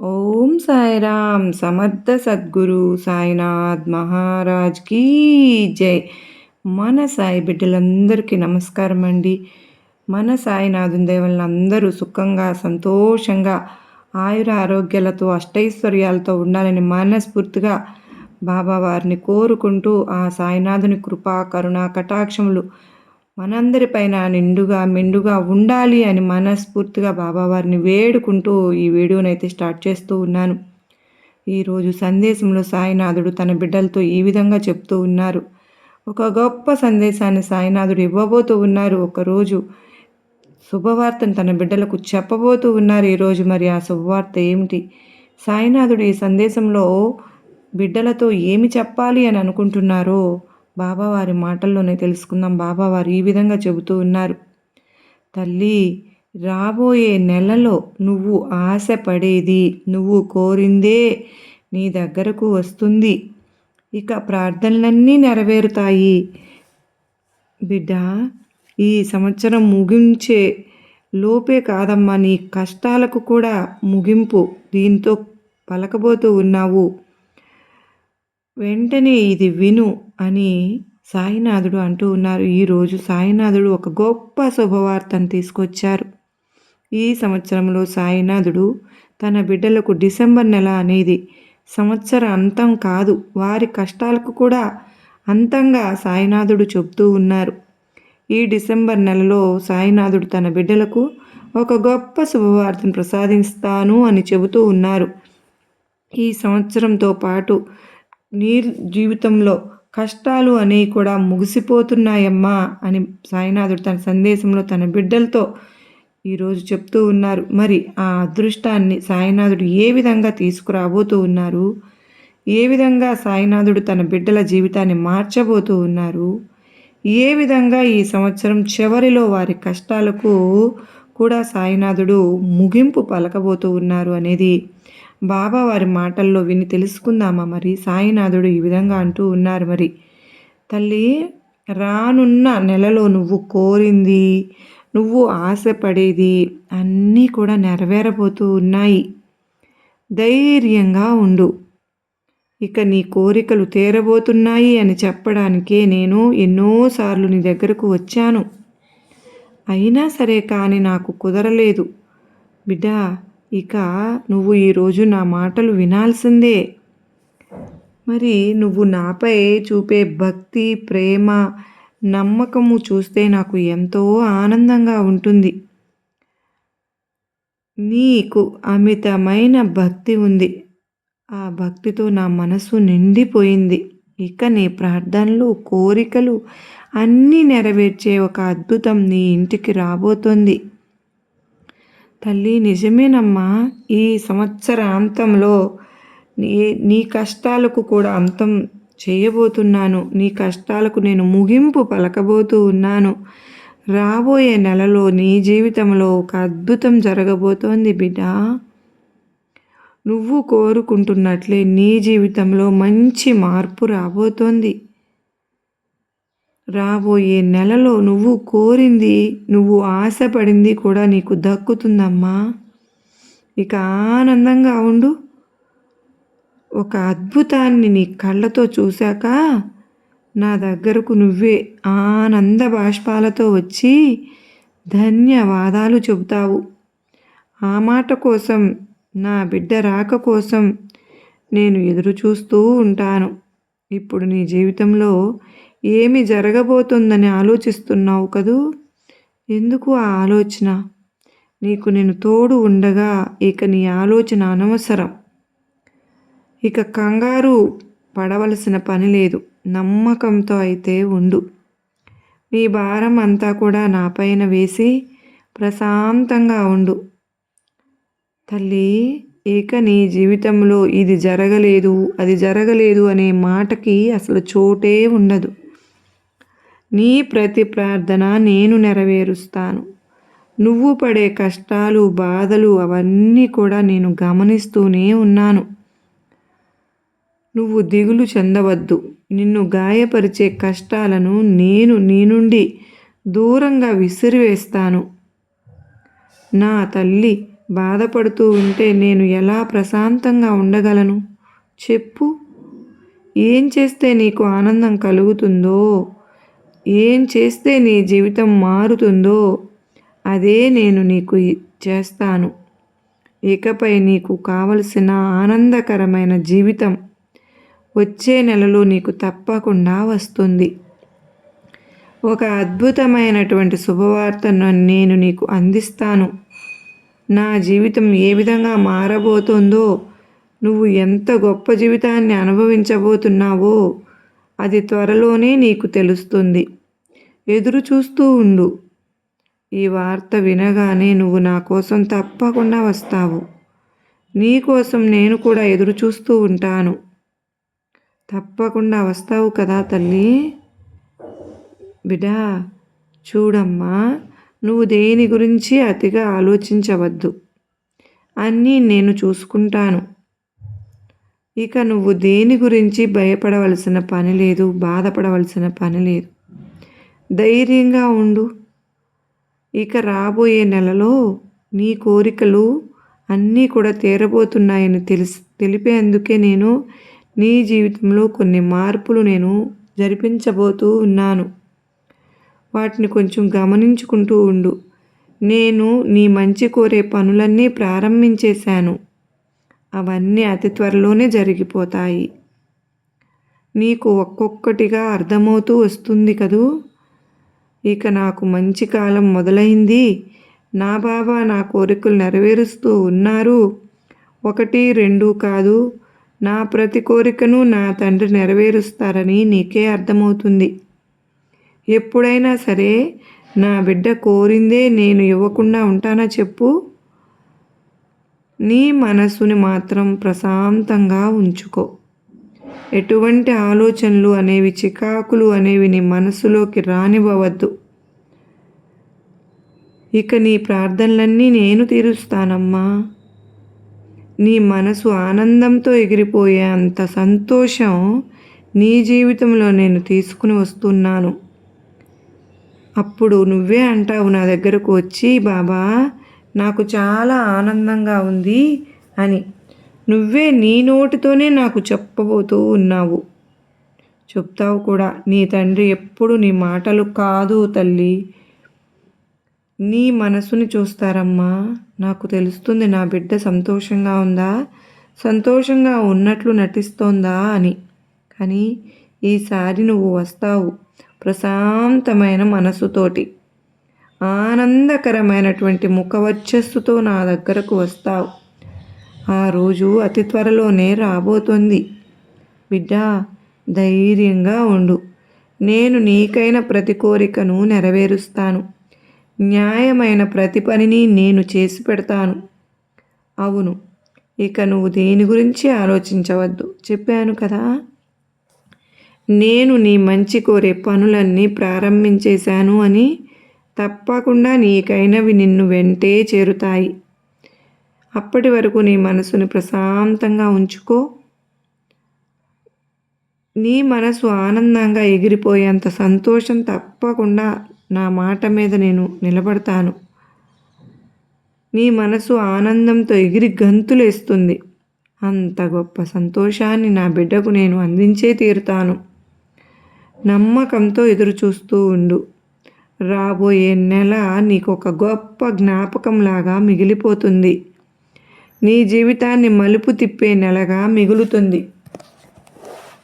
ఓం సాయిరామ్ సమర్థ సద్గురు సాయినాథ్ మహారాజ్ కీ జై. మన సాయి బిడ్డలందరికీ నమస్కారం అండి. మన సాయినాథుని దేవుళ్ళని అందరూ సుఖంగా సంతోషంగా ఆయుర ఆరోగ్యాలతో అష్టైశ్వర్యాలతో ఉండాలని మనస్ఫూర్తిగా బాబా వారిని కోరుకుంటూ ఆ సాయినాథుని కృపా కరుణ కటాక్షములు మనందరిపైన నిండుగా మెండుగా ఉండాలి అని మనస్ఫూర్తిగా బాబావారిని వేడుకుంటూ ఈ వీడియోనైతే స్టార్ట్ చేస్తూ ఉన్నాను. ఈరోజు సందేశంలో సాయినాథుడు తన బిడ్డలతో ఈ విధంగా చెప్తూ ఉన్నారు. ఒక గొప్ప సందేశాన్ని సాయినాథుడు ఇవ్వబోతూ ఉన్నారు. ఒకరోజు శుభవార్తను తన బిడ్డలకు చెప్పబోతూ ఉన్నారు. ఈరోజు మరి ఆ శుభవార్త ఏమిటి? సాయినాథుడు ఈ సందేశంలో బిడ్డలతో ఏమి చెప్పాలి అని అనుకుంటున్నారో బాబావారి మాటల్లోనే తెలుసుకుందాం. బాబావారు ఈ విధంగా చెబుతూ ఉన్నారు. తల్లి రాబోయే నెలలో నువ్వు ఆశపడేది నువ్వు కోరిందే నీ దగ్గరకు వస్తుంది. ఇక ప్రార్థనలన్నీ నెరవేరుతాయి. బిడ్డ ఈ సంవత్సరం ముగించే లోపే కాదమ్మా నీ కష్టాలకు కూడా ముగింపు. దీంతో పలకబోతూ ఉన్నావు. వెంటనే ఇది విను. అని సాయినాథుడు అంటూ ఉన్నారు. ఈరోజు సాయినాథుడు ఒక గొప్ప శుభవార్తను తీసుకొచ్చారు. ఈ సంవత్సరంలో సాయినాథుడు తన బిడ్డలకు డిసెంబర్ నెల అనేది సంవత్సర అంతం కాదు వారి కష్టాలకు కూడా అంతంగా సాయినాథుడు చెబుతూ ఉన్నారు. ఈ డిసెంబర్ నెలలో సాయినాథుడు తన బిడ్డలకు ఒక గొప్ప శుభవార్తను ప్రసాదిస్తాను అని చెబుతూ ఉన్నారు. ఈ సంవత్సరంతో పాటు నీ జీవితంలో కష్టాలు అనేవి కూడా ముగిసిపోతున్నాయమ్మా అని సాయినాథుడు తన సందేశంలో తన బిడ్డలతో ఈరోజు చెప్తూ ఉన్నారు. మరి ఆ అదృష్టాన్ని సాయినాథుడు ఏ విధంగా తీసుకురాబోతూ ఉన్నారు? ఏ విధంగా సాయినాథుడు తన బిడ్డల జీవితాన్ని మార్చబోతూ ఉన్నారు? ఏ విధంగా ఈ సంవత్సరం చివరిలో వారి కష్టాలకు కూడా సాయినాథుడు ముగింపు పలకబోతూ ఉన్నారు అనేది బాబా వారి మాటల్లో విని తెలుసుకుందామా మరి? సాయినాథుడు ఈ విధంగా అంటూ ఉన్నారు మరి. తల్లి రానున్న నెలలో నువ్వు కోరింది నువ్వు ఆశపడేది అన్నీ కూడా నెరవేరబోతూ ఉన్నాయి. ధైర్యంగా ఉండు. ఇక నీ కోరికలు తీరబోతున్నాయి అని చెప్పడానికే నేను ఎన్నోసార్లు నీ దగ్గరకు వచ్చాను. అయినా సరే కానీ నాకు కుదరలేదు. బిడ్డా ఇక నువ్వు ఈరోజు నా మాటలు వినాల్సిందే. మరి నువ్వు నాపై చూపే భక్తి ప్రేమ నమ్మకము చూస్తే నాకు ఎంతో ఆనందంగా ఉంటుంది. నీకు అమితమైన భక్తి ఉంది. ఆ భక్తితో నా మనసు నిండిపోయింది. ఇక నీ ప్రార్థనలు కోరికలు అన్నీ నెరవేర్చే ఒక అద్భుతం నీ ఇంటికి రాబోతోంది. తల్లి నిజమేనమ్మా. ఈ సంవత్సరాంతంలో నీ నీ కష్టాలకు కూడా అంతం చేయబోతున్నాను. నీ కష్టాలకు నేను ముగింపు పలకబోతూ ఉన్నాను. రాబోయే నెలలో నీ జీవితంలో ఒక అద్భుతం జరగబోతోంది బిడ్డ. నువ్వు కోరుకుంటున్నట్లే నీ జీవితంలో మంచి మార్పు రాబోతోంది. రాబోయే నెలలో నువ్వు కోరింది నువ్వు ఆశపడింది కూడా నీకు దక్కుతుందమ్మా. ఇక ఆనందంగా ఉండు. ఒక అద్భుతాన్ని నీ కళ్ళతో చూశాక నా దగ్గరకు నువ్వే ఆనంద బాష్పాలతో వచ్చి ధన్యవాదాలు చెబుతావు. ఆ మాట కోసం నా బిడ్డ రాక కోసం నేను ఎదురు చూస్తూ ఉంటాను. ఇప్పుడు నీ జీవితంలో ఏమి జరగబోతుందని ఆలోచిస్తున్నావు కదూ? ఎందుకు ఆ ఆలోచన? నీకు నేను తోడు ఉండగా ఇక నీ ఆలోచన అనవసరం. ఇక కంగారు పడవలసిన పని లేదు. నమ్మకంతో అయితే ఉండు. నీ భారం అంతా కూడా నాపైన వేసి ప్రశాంతంగా ఉండు. తల్లి ఇక నీ జీవితంలో ఇది జరగలేదు అది జరగలేదు అనే మాటకి అసలు చోటే ఉండదు. నీ ప్రతి ప్రార్థన నేను నెరవేరుస్తాను. నువ్వు పడే కష్టాలు బాధలు అవన్నీ కూడా నేను గమనిస్తూనే ఉన్నాను. నువ్వు దిగులు చెందవద్దు. నిన్ను గాయపరిచే కష్టాలను నేను నీ నుండి దూరంగా విసిరివేస్తాను. నా తల్లి బాధపడుతూ ఉంటే నేను ఎలా ప్రశాంతంగా ఉండగలను? చెప్పు. ఏం చేస్తే నీకు ఆనందం కలుగుతుందో ఏం చేస్తే నీ జీవితం మారుతుందో అదే నేను నీకు చేస్తాను. ఇకపై నీకు కావలసిన ఆనందకరమైన జీవితం వచ్చే నెలలో నీకు తప్పకుండా వస్తుంది. ఒక అద్భుతమైనటువంటి శుభవార్తను నేను నీకు అందిస్తాను. నా జీవితం ఏ విధంగా మారబోతుందో నువ్వు ఎంత గొప్ప జీవితాన్ని అనుభవించబోతున్నావో అది త్వరలోనే నీకు తెలుస్తుంది. ఎదురు చూస్తూ ఉండు. ఈ వార్త వినగానే నువ్వు నా కోసం తప్పకుండా వస్తావు. నీ కోసం నేను కూడా ఎదురు చూస్తూ ఉంటాను. తప్పకుండా వస్తావు కదా తల్లి? బిడా చూడమ్మా నువ్వు దేని గురించి అతిగా ఆలోచించవద్దు. అన్నీ నేను చూసుకుంటాను. ఇక నువ్వు దేని గురించి భయపడవలసిన పని లేదు బాధపడవలసిన పని లేదు. ధైర్యంగా ఉండు. ఇక రాబోయే నెలలో నీ కోరికలు అన్నీ కూడా తీరబోతున్నాయని తెలిసి తెలిపేందుకే నేను నీ జీవితంలో కొన్ని మార్పులు నేను జరిపించబోతూ ఉన్నాను. వాటిని కొంచెం గమనించుకుంటూ ఉండు. నేను నీ మంచి కోరే పనులన్నీ ప్రారంభించేశాను. అవన్నీ అతి త్వరలోనే జరిగిపోతాయి. నీకు ఒక్కొక్కటిగా అర్థమవుతూ వస్తుంది కదూ? ఇక నాకు మంచి కాలం మొదలైంది. నా బాబా నా కోరికలు నెరవేరుస్తూ ఉన్నారు. ఒకటి రెండు కాదు. నా ప్రతి కోరికను నా తండ్రి నెరవేరుస్తారని నీకే అర్థమవుతుంది. ఎప్పుడైనా సరే నా బిడ్డ కోరిందే నేను ఇవ్వకుండా ఉంటానా చెప్పు? నీ మనసుని మాత్రం ప్రశాంతంగా ఉంచుకో. ఎటువంటి ఆలోచనలు అనేవి చికాకులు అనేవి నీ మనసులోకి రానివ్వవద్దు. ఇక నీ ప్రార్థనలన్నీ నేను తీరుస్తానమ్మా. నీ మనసు ఆనందంతో ఎగిరిపోయే అంత సంతోషం నీ జీవితంలో నేను తీసుకుని వస్తున్నాను. అప్పుడు నువ్వే అంటావు నా దగ్గరకు వచ్చి బాబా నాకు చాలా ఆనందంగా ఉంది అని. నువ్వే నీ నోటితోనే నాకు చెప్పబోతూ ఉన్నావు. చెప్తావు కూడా. నీ తండ్రి ఎప్పుడు నీ మాటలు కాదు తల్లి. నీ మనసుని చూస్తారమ్మా. నాకు తెలుస్తుంది నా బిడ్డ సంతోషంగా ఉందా? సంతోషంగా ఉన్నట్లు నటిస్తోందా అని. కానీ ఈసారి నువ్వు వస్తావు ప్రశాంతమైన మనసుతోటి. ఆనందకరమైనటువంటి ముఖవచ్చస్సుతో నా దగ్గరకు వస్తావు. ఆ రోజు అతి త్వరలోనే రాబోతోంది. బిడ్డ ధైర్యంగా ఉండు. నేను నీకైన ప్రతి కోరికను నెరవేరుస్తాను. న్యాయమైన ప్రతి పనిని నేను చేసి పెడతాను. అవును ఇక నువ్వు దేని గురించి ఆలోచించవద్దు. చెప్పాను కదా. నేను నీ మంచి కోరే పనులన్నీ ప్రారంభించేశాను అని తప్పకుండా నీకైనవి నిన్ను వెంటే చేరుతాయి. అప్పటి వరకు నీ మనసుని ప్రశాంతంగా ఉంచుకో. నీ మనసు ఆనందంగా ఎగిరిపోయేంత సంతోషం తప్పకుండా నా మాట మీద నేను నిలబడతాను. నీ మనసు ఆనందంతో ఎగిరి గంతులేస్తుంది. అంత గొప్ప సంతోషాన్ని నా బిడ్డకు నేను అందించే తీరుతాను. నమ్మకంతో ఎదురు చూస్తూ ఉండు. రాబోయే నెల నీకు ఒక గొప్ప జ్ఞాపకంలాగా మిగిలిపోతుంది. నీ జీవితాన్ని మలుపు తిప్పే నెలగా మిగులుతుంది.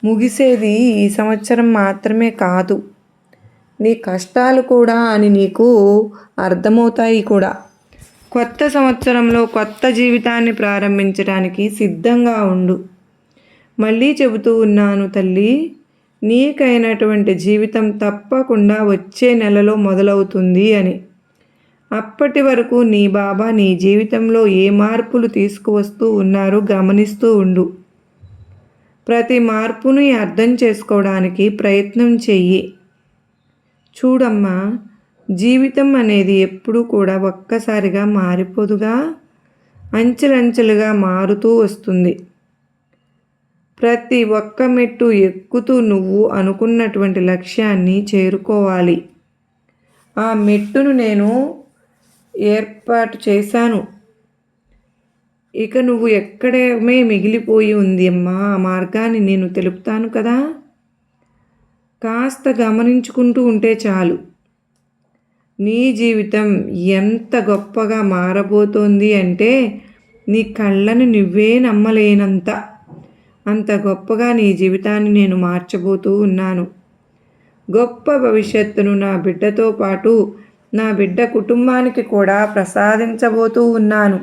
ముగిసేది ఈ సంవత్సరం మాత్రమే కాదు. నీ కష్టాలు కూడా అని నీకు అర్థమవుతాయి కూడా. కొత్త సంవత్సరంలో కొత్త జీవితాన్ని ప్రారంభించడానికి సిద్ధంగా ఉండు. మళ్ళీ చెబుతూ ఉన్నాను తల్లి నీకైనటువంటి జీవితం తప్పకుండా వచ్చే నెలలో మొదలవుతుంది అని. అప్పటి వరకు నీ బాబా నీ జీవితంలో ఏ మార్పులు తీసుకువస్తూ ఉన్నారో గమనిస్తూ ఉండు. ప్రతి మార్పుని అర్థం చేసుకోవడానికి ప్రయత్నం చెయ్యి. చూడమ్మా జీవితం అనేది ఎప్పుడూ కూడా ఒక్కసారిగా మారిపోదుగా అంచెలంచెలుగా మారుతూ వస్తుంది. ప్రతి ఒక్క మెట్టు ఎక్కుతూ నువ్వు అనుకున్నటువంటి లక్ష్యాన్ని చేరుకోవాలి. ఆ మెట్టును నేను ఏర్పాటు చేశాను. ఇక నువ్వు ఎక్కడమే మిగిలిపోయి ఉంది అమ్మా. ఆ మార్గాన్ని నేను తెలుపుతాను కదా. కాస్త గమనించుకుంటూ ఉంటే చాలు. నీ జీవితం ఎంత గొప్పగా మారబోతోంది అంటే నీ కళ్ళను నువ్వే నమ్మలేనంత. అంత గొప్పగా నీ జీవితాన్ని నేను మార్చబోతూ ఉన్నాను. గొప్ప భవిష్యత్తును నా బిడ్డతో పాటు నా బిడ్డ కుటుంబానికి కూడా ప్రసాదించబోతూ ఉన్నాను.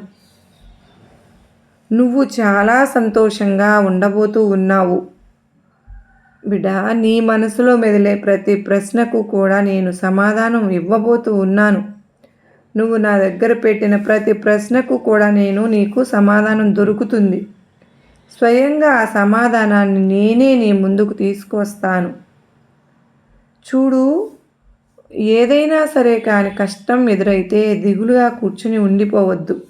నువ్వు చాలా సంతోషంగా ఉండబోతూ ఉన్నావు. బిడ్డ నీ మనసులో మెదిలే ప్రతి ప్రశ్నకు కూడా నేను సమాధానం ఇవ్వబోతూ ఉన్నాను. నువ్వు నా దగ్గర పెట్టిన ప్రతి ప్రశ్నకు కూడా నేను నీకు సమాధానం దొరుకుతుంది. స్వయంగా ఆ సమాధానాన్ని నేనే నీ ముందుకు తీసుకొస్తాను. చూడు ఏదైనా సరే కానీ కష్టం ఎదురైతే దిగులుగా కూర్చుని ఉండిపోవద్దు.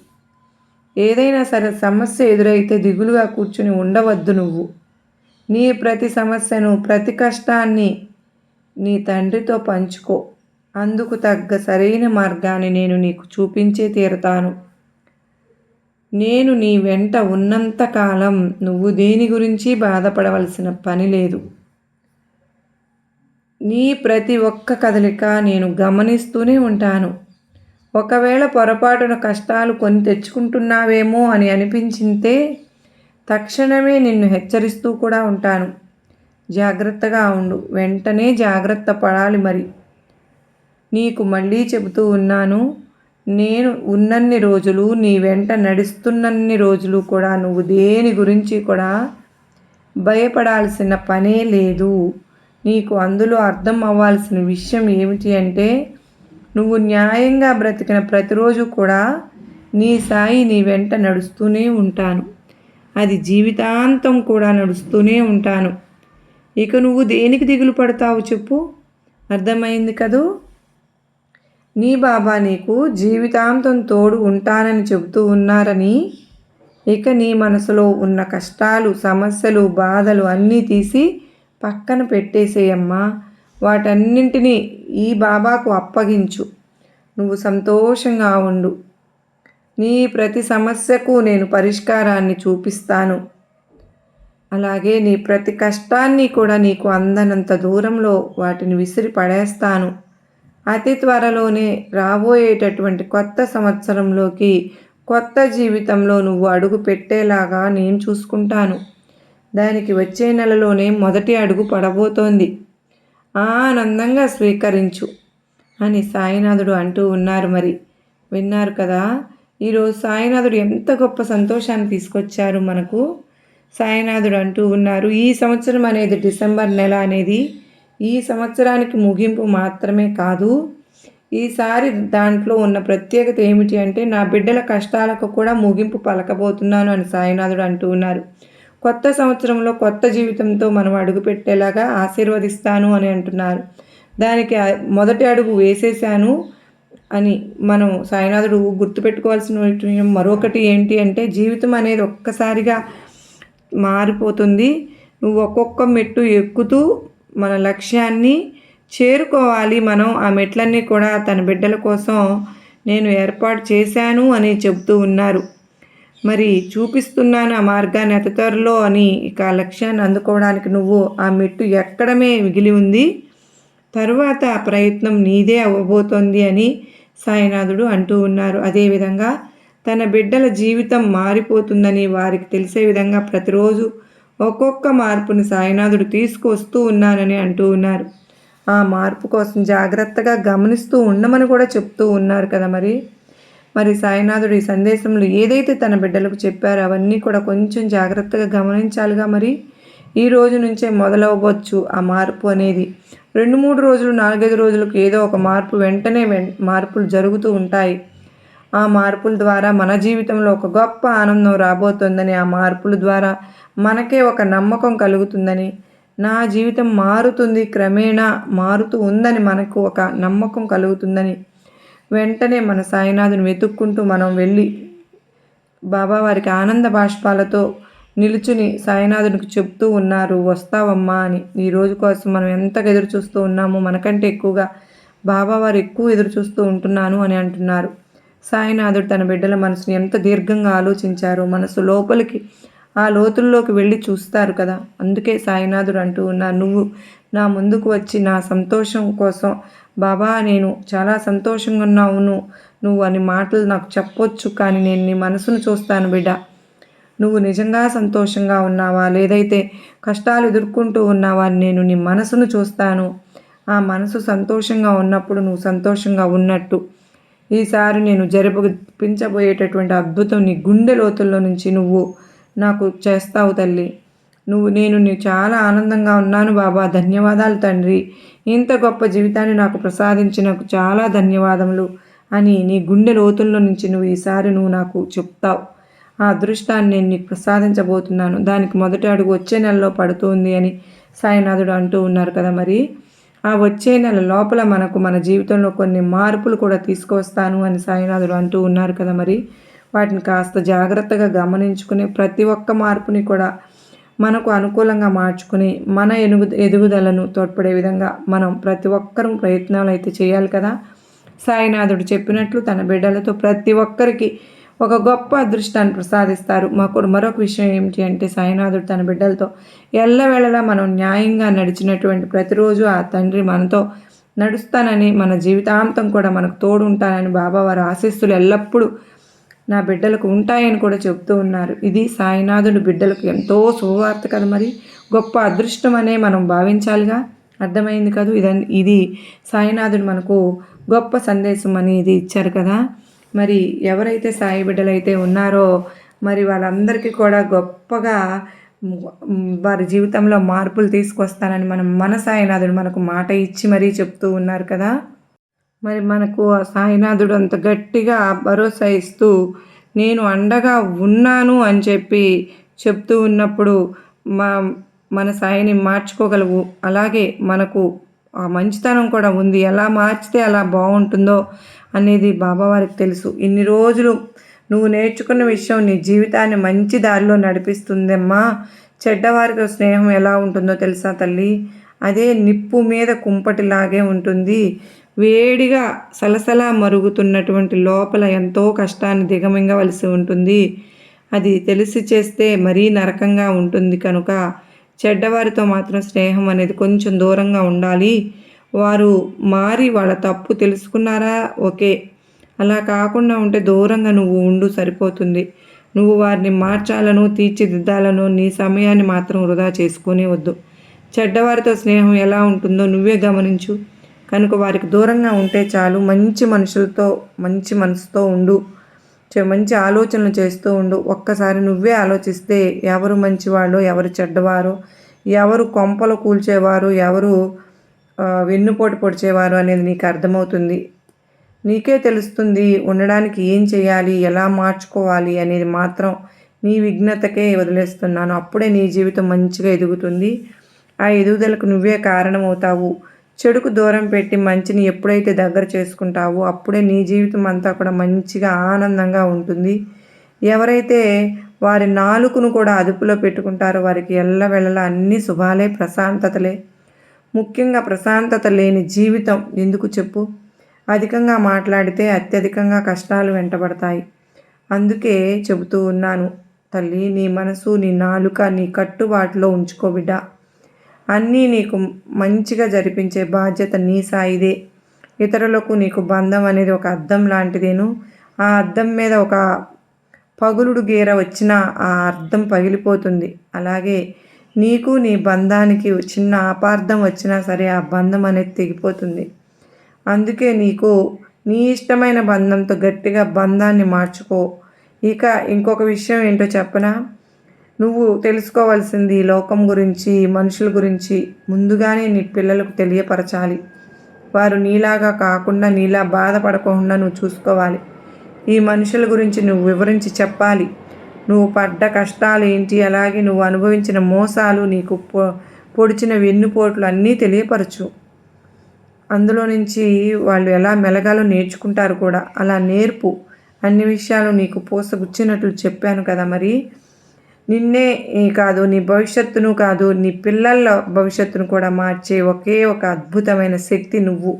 ఏదైనా సరే సమస్య ఎదురైతే దిగులుగా కూర్చుని ఉండవద్దు నువ్వు. నీ ప్రతి సమస్యను ప్రతి కష్టాన్ని నీ తండ్రితో పంచుకో. అందుకు తగ్గ సరైన మార్గాన్ని నేను నీకు చూపించే తీరుతాను. నేను నీ వెంట ఉన్నంతకాలం నువ్వు దేని గురించి బాధపడవలసిన పని లేదు. నీ ప్రతి ఒక్క కదలిక నేను గమనిస్తూనే ఉంటాను. ఒకవేళ పొరపాటున కష్టాలు కొని తెచ్చుకుంటున్నావేమో అని అనిపించింతే తక్షణమే నిన్ను హెచ్చరిస్తూ కూడా ఉంటాను. జాగ్రత్తగా ఉండు. వెంటనే జాగ్రత్త పడాలి మరి. నీకు మళ్ళీ చెబుతూ ఉన్నాను. నేను ఉన్నన్ని రోజులు నీ వెంట నడుస్తున్నన్ని రోజులు కూడా నువ్వు దేని గురించి కూడా భయపడాల్సిన పనే లేదు. నీకు అందులో అర్థం అవ్వాల్సిన విషయం ఏమిటి అంటే నువ్వు న్యాయంగా బ్రతికిన ప్రతిరోజు కూడా నీ సాయి నీ వెంట నడుస్తూనే ఉంటాను. అది జీవితాంతం కూడా నడుస్తూనే ఉంటాను. ఇక నువ్వు దేనికి దిగులు పడతావు చెప్పు? అర్థమైంది కదూ? నీ బాబా నీకు జీవితాంతం తోడు ఉంటానని చెబుతూ ఉన్నారని ఇక నీ మనసులో ఉన్న కష్టాలు సమస్యలు బాధలు అన్నీ తీసి పక్కన పెట్టేసేయమ్మా. వాటన్నింటినీ ఈ బాబాకు అప్పగించు. నువ్వు సంతోషంగా ఉండు. నీ ప్రతి సమస్యకు నేను పరిష్కారాన్ని చూపిస్తాను. అలాగే నీ ప్రతి కష్టాన్ని కూడా నీకు అందనంత దూరంలో వాటిని విసిరి పడేస్తాను. అతి త్వరలోనే రాబోయేటటువంటి కొత్త సంవత్సరంలోకి కొత్త జీవితంలో నువ్వు అడుగు పెట్టేలాగా నేను చూసుకుంటాను. దానికి వచ్చే నెలలోనే మొదటి అడుగు పడబోతోంది. ఆనందంగా స్వీకరించు అని సాయినాథుడు అంటూ ఉన్నారు మరి. విన్నారు కదా ఈరోజు సాయినాథుడు ఎంత గొప్ప సంతోషాన్ని తీసుకొచ్చారు మనకు? సాయినాథుడు అంటూ ఉన్నారు ఈ సంవత్సరం అనేది డిసెంబర్ నెల అనేది ఈ సంవత్సరానికి ముగింపు మాత్రమే కాదు ఈసారి దాంట్లో ఉన్న ప్రత్యేకత ఏమిటి అంటే నా బిడ్డల కష్టాలకు కూడా ముగింపు పలకబోతున్నాను అని సాయినాథుడు అంటూ ఉన్నారు. కొత్త సంవత్సరంలో కొత్త జీవితంతో మనం అడుగుపెట్టేలాగా ఆశీర్వదిస్తాను అని అంటున్నారు. దానికి మొదటి అడుగు వేసేసాను అని మనం సాయినాథుడు గుర్తుపెట్టుకోవాల్సిన మరొకటి ఏంటి అంటే జీవితం అనేది ఒక్కసారిగా మారిపోతుంది. నువ్వు ఒక్కొక్క మెట్టు ఎక్కుతూ మన లక్ష్యాన్ని చేరుకోవాలి. మనం ఆ మెట్లన్నీ కూడా తన బిడ్డల కోసం నేను ఏర్పాటు చేశాను అని చెబుతూ ఉన్నారు. మరి చూపిస్తున్నాను ఆ మార్గాన్ని అతి త్వరలో అని ఇక ఆ లక్ష్యాన్ని అందుకోవడానికి నువ్వు ఆ మెట్టు ఎక్కడమే మిగిలి ఉంది. తర్వాత ఆ ప్రయత్నం నీదే అవ్వబోతోంది అని సాయినాథుడు అంటూ ఉన్నారు. అదేవిధంగా తన బిడ్డల జీవితం మారిపోతుందని వారికి తెలిసే విధంగా ప్రతిరోజు ఒక్కొక్క మార్పును సాయినాథుడు తీసుకువస్తూ ఉన్నానని అంటూ ఉన్నారు. ఆ మార్పు కోసం జాగ్రత్తగా గమనిస్తూ ఉండమని కూడా చెప్తూ ఉన్నారు కదా మరి? మరి సాయినాథుడు ఈ సందేశంలో ఏదైతే తన బిడ్డలకు చెప్పారో అవన్నీ కూడా కొంచెం జాగ్రత్తగా గమనించాలిగా మరి? ఈ రోజు నుంచే మొదలవ్వచ్చు ఆ మార్పు అనేది. రెండు మూడు రోజులు నాలుగైదు రోజులకు ఏదో ఒక మార్పు వెంటనే మార్పులు జరుగుతూ ఉంటాయి. ఆ మార్పుల ద్వారా మన జీవితంలో ఒక గొప్ప ఆనందం రాబోతుందని ఆ మార్పుల ద్వారా మనకే ఒక నమ్మకం కలుగుతుందని నా జీవితం మారుతుంది క్రమేణా మారుతూ ఉందని మనకు ఒక నమ్మకం కలుగుతుందని వెంటనే మన సాయినాథుని వెతుక్కుంటూ మనం వెళ్ళి బాబావారికి ఆనంద బాష్పాలతో నిలుచుని సాయినాథునికి చెప్తూ ఉన్నారు వస్తావమ్మా అని. ఈ రోజు కోసం మనం ఎంతగా ఎదురు చూస్తూ ఉన్నామో మనకంటే ఎక్కువగా బాబా వారు ఎక్కువ ఎదురు చూస్తూ ఉంటున్నాను అని అంటున్నారు. సాయినాథుడు తన బిడ్డల మనసుని ఎంత దీర్ఘంగా ఆలోచించారో మనసు లోపలికి ఆ లోతుల్లోకి వెళ్ళి చూస్తారు కదా. అందుకే సాయినాథుడు అంటూ ఉన్నా నువ్వు నా ముందుకు వచ్చి నా సంతోషం కోసం బాబా నేను చాలా సంతోషంగా ఉన్నావును. నువ్వు అని మాటలు నాకు చెప్పొచ్చు కానీ నేను నీ మనసును చూస్తాను బిడ్డ. నువ్వు నిజంగా సంతోషంగా ఉన్నావా? లేదైతే కష్టాలు ఎదుర్కొంటూ ఉన్నావా? నేను నీ మనసును చూస్తాను. ఆ మనసు సంతోషంగా ఉన్నప్పుడు నువ్వు సంతోషంగా ఉన్నట్టు. ఈసారి నేను జరిపించబోయేటటువంటి అద్భుతం నీ గుండె లోతుల్లో నుంచి నువ్వు నాకు చేస్తావు తల్లి. నువ్వు నేను నీ చాలా ఆనందంగా ఉన్నాను బాబా. ధన్యవాదాలు తండ్రి. ఇంత గొప్ప జీవితాన్ని నాకు ప్రసాదించినకు చాలా ధన్యవాదములు అని నీ గుండె లోతుల్లో నుంచి నువ్వు ఈసారి నువ్వు నాకు చెప్తావు. ఆ అదృష్టాన్ని నేను నీకు ప్రసాదించబోతున్నాను. దానికి మొదటి అడుగు వచ్చే నెలలో పడుతుంది అని సాయినాథుడు అంటూ ఉన్నారు కదా మరి. ఆ వచ్చే నెల లోపల మనకు మన జీవితంలో కొన్ని మార్పులు కూడా తీసుకొస్తాను అని సాయినాథుడు అంటూ ఉన్నారు కదా మరి. వాటిని కాస్త జాగ్రత్తగా గమనించుకుని ప్రతి ఒక్క మార్పుని కూడా మనకు అనుకూలంగా మార్చుకుని మన ఎనుగు ఎదుగుదలను తోడ్పడే విధంగా మనం ప్రతి ఒక్కరూ ప్రయత్నాలు అయితే చేయాలి కదా. సాయినాథుడు చెప్పినట్లు తన బిడ్డలతో ప్రతి ఒక్కరికి ఒక గొప్ప అదృష్టాన్ని ప్రసాదిస్తారు. మాకు మరొక విషయం ఏమిటి అంటే సాయినాథుడు తన బిడ్డలతో ఎల్లవేళలా మనం న్యాయంగా నడిచినటువంటి ప్రతిరోజు ఆ తండ్రి మనతో నడుస్తానని మన జీవితాంతం కూడా మనకు తోడు ఉంటానని బాబావారి ఆశీస్సులు ఎల్లప్పుడూ నా బిడ్డలకు ఉంటాయని కూడా చెబుతూ ఉన్నారు. ఇది సాయినాథుడు బిడ్డలకు ఎంతో శుభవార్త కదా మరి. గొప్ప అదృష్టం అనే మనం భావించాలిగా? అర్థమైంది కదా? ఇదని ఇది సాయినాథుడు మనకు గొప్ప సందేశం అనేది ఇచ్చారు కదా. మరి ఎవరైతే సాయి బిడ్డలైతే ఉన్నారో మరి వాళ్ళందరికీ కూడా గొప్పగా వారి జీవితంలో మార్పులు తీసుకొస్తానని మనం మన సాయినాథుడు మనకు మాట ఇచ్చి మరీ చెప్తూ ఉన్నారు కదా. మరి మనకు ఆ సాయినాథుడు అంత గట్టిగా భరోసా ఇస్తూ నేను అండగా ఉన్నాను అని చెప్పి చెప్తూ ఉన్నప్పుడు మా మన సాయిని మార్చుకోగలవు. అలాగే మనకు మంచితనం కూడా ఉంది. ఎలా మార్చితే అలా బాగుంటుందో అనేది బాబావారికి తెలుసు. ఇన్ని రోజులు నువ్వు నేర్చుకున్న విషయం నీ జీవితాన్ని మంచి దారిలో నడిపిస్తుందమ్మా. చెడ్డవారికి స్నేహం ఎలా ఉంటుందో తెలుసా తల్లి? అదే నిప్పు మీద కుంపటిలాగే ఉంటుంది. వేడిగా సలసలా మరుగుతున్నటువంటి లోపల ఎంతో కష్టాన్ని దిగమింగవలసి ఉంటుంది. అది తెలిసి చేస్తే మరీ నరకంగా ఉంటుంది కనుక చెడ్డవారితో మాత్రం స్నేహం అనేది కొంచెం దూరంగా ఉండాలి. వారు మారి వాళ్ళ తప్పు తెలుసుకున్నారా? ఓకే. అలా కాకుండా ఉంటే దూరంగా నువ్వు ఉండు సరిపోతుంది. నువ్వు వారిని మార్చాలను తీర్చిదిద్దాలను నీ సమయాన్ని మాత్రం వృధా చేసుకునే వద్దు. చెడ్డవారితో స్నేహం ఎలా ఉంటుందో నువ్వే గమనించు. కనుక వారికి దూరంగా ఉంటే చాలు మంచి మనుషులతో మంచి మనసుతో ఉండు. మంచి ఆలోచనలు చేస్తూ ఉండు. ఒక్కసారి నువ్వే ఆలోచిస్తే ఎవరు మంచివాళ్ళు ఎవరు చెడ్డవారు ఎవరు కొంపలు కూల్చేవారు ఎవరు వెన్నుపోటు పొడిచేవారు అనేది నీకు అర్థమవుతుంది. నీకే తెలుస్తుంది ఉండడానికి ఏం చేయాలి ఎలా మార్చుకోవాలి అనేది మాత్రం నీ విఘ్నతకే వదిలేస్తున్నాను. అప్పుడే నీ జీవితం మంచిగా ఎదుగుతుంది. ఆ ఎదుగుదలకు నువ్వే కారణమవుతావు. చెడుకు దూరం పెట్టి మంచిని ఎప్పుడైతే దగ్గర చేసుకుంటావో అప్పుడే నీ జీవితం అంతా కూడా మంచిగా ఆనందంగా ఉంటుంది. ఎవరైతే వారి నాలుకను కూడా అదుపులో పెట్టుకుంటారో వారికి ఎల్లవెళ్ళలా అన్ని శుభాలే ప్రశాంతతలే. ముఖ్యంగా ప్రశాంతత లేని జీవితం ఎందుకు చెప్పు? అధికంగా మాట్లాడితే అత్యధికంగా కష్టాలు వెంటబడతాయి. అందుకే చెబుతూ ఉన్నాను తల్లి నీ మనసు నీ నాలుక నీ కట్టుబాటులో ఉంచుకో బిడ్డ. అన్నీ నీకు మంచిగా జరిపించే బాధ్యత నీ సాయిదే. ఇతరులకు నీకు బంధం అనేది ఒక అద్దం లాంటిదేను. ఆ అద్దం మీద ఒక పగులుడు గీర వచ్చినా ఆ అర్థం పగిలిపోతుంది. అలాగే నీకు నీ బంధానికి చిన్న అపార్థం వచ్చినా సరే ఆ బంధం అనేది తెగిపోతుంది. అందుకే నీకు నీ ఇష్టమైన బంధంతో గట్టిగా బంధాన్ని మార్చుకో. ఇక ఇంకొక విషయం ఏంటో చెప్పనా? నువ్వు తెలుసుకోవాల్సింది లోకం గురించి మనుషుల గురించి ముందుగానే నీ పిల్లలకు తెలియపరచాలి. వారు నీలాగా కాకుండా నీలా బాధపడకుండా నువ్వు చూసుకోవాలి. ఈ మనుషుల గురించి నువ్వు వివరించి చెప్పాలి. నువ్వు పడ్డ కష్టాలు ఏంటి? అలాగే నువ్వు అనుభవించిన మోసాలు నీకు పొ పొడిచిన వెన్నుపోట్లు అన్నీ తెలియపరచు. అందులో నుంచి వాళ్ళు ఎలా మెలగాలో నేర్చుకుంటారు కూడా. అలా నేర్పు. అన్ని విషయాలు నీకు పూసగుచ్చినట్లు చెప్పాను కదా మరి? నిన్నే కాదు నీ భవిష్యత్తును కాదు నీ పిల్లల భవిష్యత్తును కూడా మార్చే ఒకే ఒక అద్భుతమైన శక్తి నువ్వు.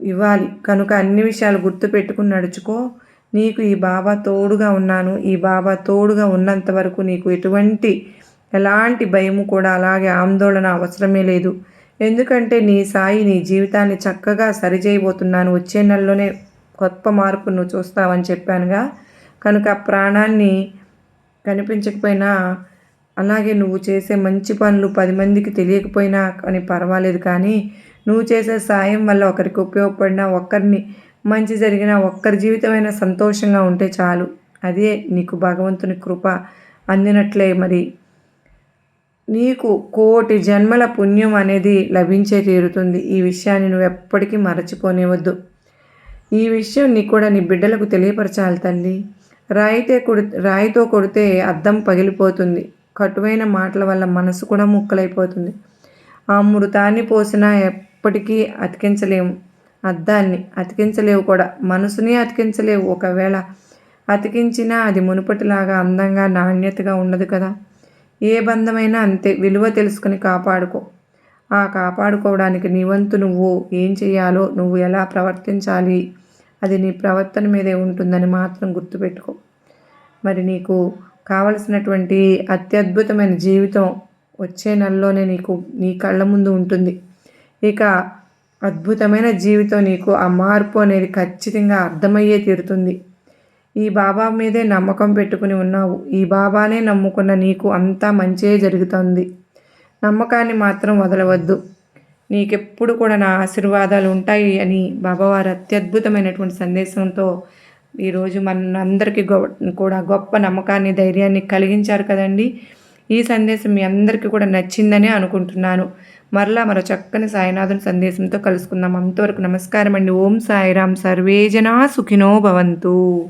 ఇవ్వాలి. కనుక అన్ని విషయాలు గుర్తుపెట్టుకుని నడుచుకో. నీకు ఈ బాబా తోడుగా ఉన్నాను. ఈ బాబా తోడుగా ఉన్నంత వరకు నీకు ఎటువంటి ఎలాంటి భయము కూడా అలాగే ఆందోళన అవసరమే లేదు. ఎందుకంటే నీ సాయి నీ జీవితాన్ని చక్కగా సరిచేయబోతున్నాను. వచ్చే నెలలోనే గొప్ప మార్పు నువ్వు చూస్తావని చెప్పానుగా. కనుక ప్రాణాన్ని కనిపించకపోయినా అలాగే నువ్వు చేసే మంచి పనులు పది మందికి తెలియకపోయినా కానీ పర్వాలేదు కానీ నువ్వు చేసే సాయం వల్ల ఒకరికి ఉపయోగపడినా ఒక్కరిని మంచి జరిగిన ఒక్కరి జీవితమైన సంతోషంగా ఉంటే చాలు. అదే నీకు భగవంతుని కృప అందినట్లే మరి. నీకు కోటి జన్మల పుణ్యం అనేది లభించే తీరుతుంది. ఈ విషయాన్ని నువ్వు ఎప్పటికీ మరచిపోనివద్దు. ఈ విషయం నీ కూడా నీ బిడ్డలకు తెలియపరచాలి తల్లి. రాయితే కొడి రాయితో కొడితే అద్దం పగిలిపోతుంది. కటువైన మాటల వల్ల మనసు కూడా ముక్కలైపోతుంది. ఆ మృతాన్ని పోసినా ఎప్పటికీ అతికించలేము. అద్దాన్ని అతికించలేవు కూడా. మనసుని అతికించలేవు. ఒకవేళ అతికించినా అది మునుపటిలాగా అందంగా నాణ్యతగా ఉండదు కదా. ఏ బంధమైనా అంతే. విలువ తెలుసుకుని కాపాడుకో. ఆ కాపాడుకోవడానికి నీ వంతు నువ్వు ఏం చేయాలో నువ్వు ఎలా ప్రవర్తించాలి? అది నీ ప్రవర్తన మీదే ఉంటుందని మాత్రం గుర్తుపెట్టుకో. మరి నీకు కావలసినటువంటి అత్యద్భుతమైన జీవితం వచ్చే నెలలోనే నీకు నీ కళ్ళ ముందు ఉంటుంది. ఇక అద్భుతమైన జీవితం నీకు ఆ మార్పు అనేది ఖచ్చితంగా అర్థమయ్యే తీరుతుంది. ఈ బాబా మీదే నమ్మకం పెట్టుకుని ఉన్నావు. ఈ బాబానే నమ్ముకున్న నీకు అంతా మంచే జరుగుతుంది. నమ్మకాన్ని మాత్రం వదలవద్దు. నీకెప్పుడు కూడా నా ఆశీర్వాదాలు ఉంటాయి అని బాబావారు అత్యద్భుతమైనటువంటి సందేశంతో ఈరోజు మన అందరికీ కూడా గొప్ప నమ్మకాన్ని ధైర్యాన్ని కలిగించారు కదండి. ఈ సందేశం మీ అందరికీ కూడా నచ్చిందని అనుకుంటున్నాను. మరలా మరో చక్కని సాయినాథుని సందేశంతో కలుసుకుందాం. అంతవరకు నమస్కారం అండి ఓం సాయిరామ్. సర్వేజనా సుఖినో భవంతు.